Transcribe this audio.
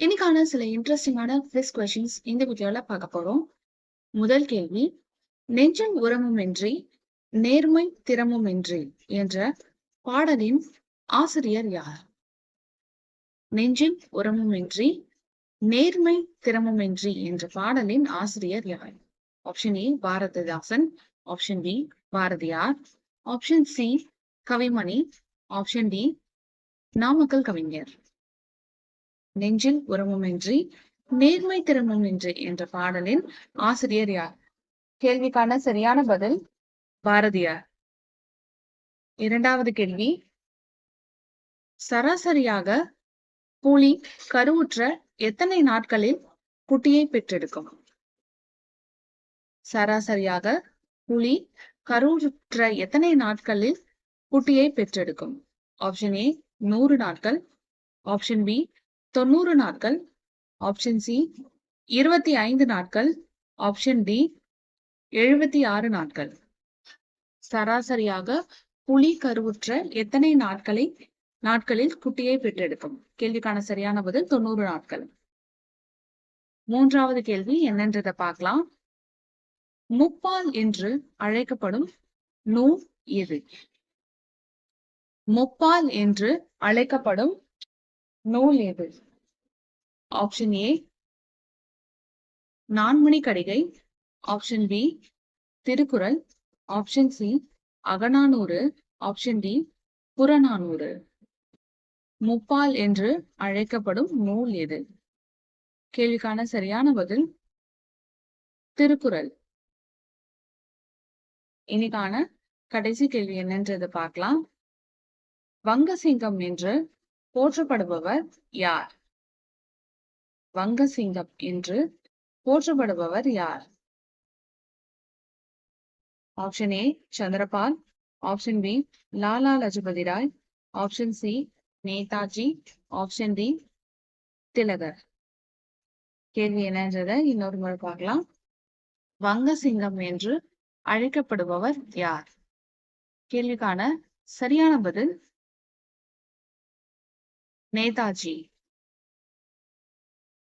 இன்னைக்கான சில இன்ட்ரெஸ்டிங்கான ஃபிஸ் கொஷின்ஸ் இந்த வீடியோல பார்க்க போறோம். முதல் கேள்வி நெஞ்சும் உரமுமின்றி நேர்மை திறமுமின்றி என்ற பாடலின் ஆசிரியர் யார்? நெஞ்சில் உரமுமின்றி நேர்மை திறமுமின்றி என்ற பாடலின் ஆசிரியர் யார்? Option A Bharathidasan. Option B Bharathiyar. Option C Kavimani. Option D Namakkal கவிஞர். நெஞ்சில் உரமுமின்றி நேர்மை திறமுமின்றி என்ற பாடலின் ஆசிரியர் யார்? கேள்விக்கான சரியான பதில் பாரதியார். இரண்டாவது கேள்வி. சராசரியாக புலி கருவுற்ற எத்தனை நாட்களில் குட்டியை பெற்றெடுக்கும்? சராசரியாக புலி கருவுற்ற எத்தனை நாட்களில் குட்டியை பெற்றெடுக்கும்? ஆப்ஷன் ஏ நூறு நாட்கள். ஆப்ஷன் பி தொண்ணூறு நாட்கள் ஆப்ஷன் சி இருபத்தி ஐந்து நாட்கள் ஆப்ஷன் டி எழுபத்தி ஆறு நாட்கள். சராசரியாக புலி கருவுற்ற எத்தனை நாட்களை நாட்களில் குட்டியை பெற்றெடுக்கும்? கேள்விக்கான சரியான பதில் தொண்ணூறு நாட்கள். மூன்றாவது கேள்வி என்னன்றதை பார்க்கலாம். முப்பால் என்று அழைக்கப்படும் நூல் எது? முப்பால் என்று அழைக்கப்படும் நூல் எது? Option A Naanmani Kadigai. Option B Thirukkural. Option C Agananuru. Option D Purananuru. Muppal என்று அழைக்கப்படும் நூல் எது? கேள்விக்கான சரியான பதில் திருக்குறள். இன்னைக்கான கடைசி கேள்வி என்னன்றதை பார்க்கலாம். வங்கசிங்கம் என்று போற்றப்படுபவர் யார்? வங்கசிங்கம் என்று போற்றப்படுபவர் யார்? Option A Chandrapal. Option B Lala Lajpat Rai. Option C Netaji. Option D Tilak. கேள்வி என்னன்றத இன்னொரு முறை பார்க்கலாம். வங்கசிங்கம் என்று அழைக்கப்படுபவர் யார்? கேள்விக்கான சரியான பதில் நேதாஜி.